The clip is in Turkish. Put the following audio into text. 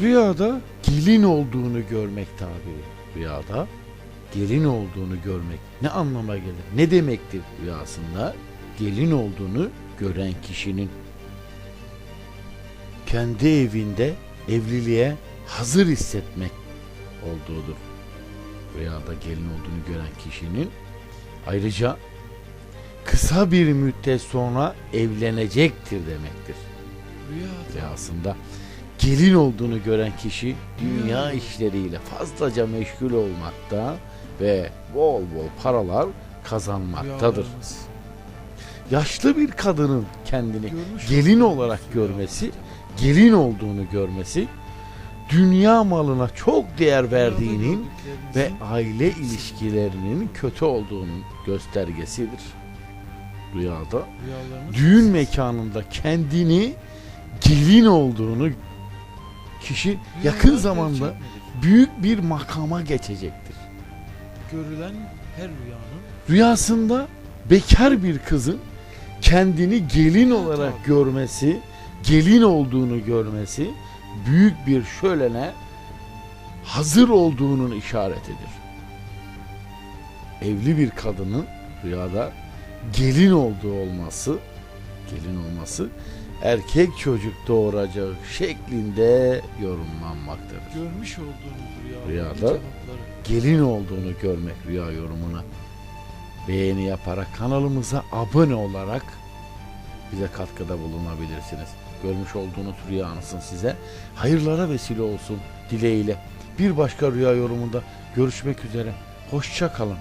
Rüyada gelin olduğunu görmek tabi. Rüyada gelin olduğunu görmek ne anlama gelir? Ne demektir rüyasında? Gelin olduğunu gören kişinin kendi evinde evliliğe hazır hissetmek olduğudur. Rüyada gelin olduğunu gören kişinin ayrıca kısa bir müddet sonra evlenecektir demektir. Rüyada. Rüyasında gelin olduğunu gören kişi dünya işleriyle fazlaca meşgul olmakta ve bol bol paralar kazanmaktadır. Yaşlı bir kadının kendini gelin olarak görmesi, gelin olduğunu görmesi, dünya malına çok değer verdiğinin ve aile ilişkilerinin kötü olduğunun göstergesidir. Rüyada düğün mekanında kendini gelin olduğunu kişi yakın Rüyalar zamanda büyük bir makama geçecektir. Görülen her rüyanın Rüyasında bekar bir kızın kendini gelin olarak görmesi, gelin olduğunu görmesi büyük bir şölene hazır olduğunun işaretidir. Evli bir kadının rüyada gelin olduğu olması, gelin olması erkek çocuk doğuracağı şeklinde yorumlanmaktadır. görmüş olduğunuz rüyaların Rüyada. gelin olduğunu görmek rüya yorumuna beğeni yaparak kanalımıza abone olarak bize katkıda bulunabilirsiniz. Görmüş olduğunuz rüyanızın size hayırlara vesile olsun dileğiyle. Bir başka rüya yorumunda görüşmek üzere. Hoşça kalın.